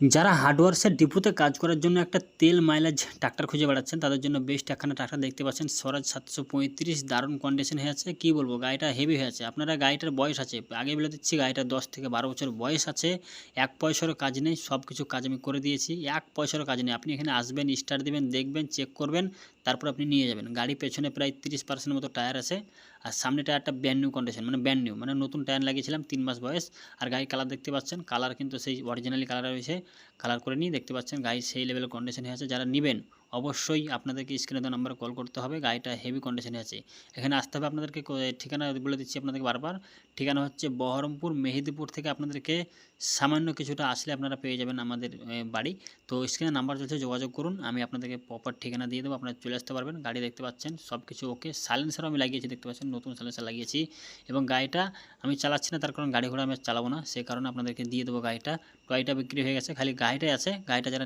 যারা হার্ডওয়ার্সের ডিপোতে কাজ করার জন্য একটা তেল মাইলেজ ট্রাক্টর খুঁজে বেড়াচ্ছেন, তাদের জন্য বেস্ট একখানা ট্রাক্টর দেখতে পাচ্ছেন। স্বরাজ সাতশো পঁয়ত্রিশ, দারুণ কন্ডিশন হয়ে আছে। কী বলব, গাড়িটা হেভি হয়ে আছে। আপনারা গাড়িটার বয়স আছে, আগে বলে দিচ্ছি গাড়িটার দশ থেকে বারো বছর বয়স আছে। এক পয়সারও কাজ নেই, সব কিছু কাজ আমি করে দিয়েছি। এক পয়সারও কাজ নেই। আপনি এখানে আসবেন স্টার দেবেন, দেখবেন চেক করবেন, তারপর আপনি নিয়ে যাবেন। গাড়ি পেছনে প্রায় তিরিশ পার্সেন্ট মতো টায়ার আছে। আর সামনে টায়ারটা ব্যান্ড নিউ কন্ডিশন মানে ব্যান্ড নিউ মানে নতুন টায়ার লাগিয়েছিলাম তিন মাস বয়স। আর গাড়ির কালার দেখতে পাচ্ছেন কালার কিন্তু সেই অরিজিনালি কালার রয়েছে। কালার করে নিয়ে দেখতে পাচ্ছেন গাড়ি সেই লেভেলের কন্ডিশন হয়ে আছে। যারা নেবেন অবশ্যই আপনাদেরকে স্ক্রিনে দেওয়া নাম্বারে কল করতে হবে। গাড়িটা হেভি কন্ডিশনে আছে। এখানে আসতে হবে আপনাদেরকে ঠিকানা বলে দিচ্ছি আপনাদেরকে বারবার। ঠিকানা হচ্ছে বহরমপুর মেহেদিপুর থেকে আপনাদেরকে সামান্য কিছুটা আসলে আপনারা পেয়ে যাবেন আমাদের বাড়ি। তো স্ক্রিনে নাম্বার চলছে, যোগাযোগ করুন। আমি আপনাদেরকে প্রপার ঠিকানা দিয়ে দেবো। আপনারা চলে আসতে পারবেন। গাড়ি দেখতে পাচ্ছেন সব কিছু ওকে সাইলেন্সারও আমি লাগিয়েছি, দেখতে পাচ্ছেন, নতুন সাইলেন্সার লাগিয়েছি। এবং গাড়িটা আমি চালাচ্ছি না, তার কারণ গাড়ি ঘোড়া আমি চালাবো না। সেই কারণে আপনাদেরকে দিয়ে দেবো গাড়িটা। গাড়িটা বিক্রি হয়ে গেছে, খালি গাড়িটাই আছে। গাড়িটা যারা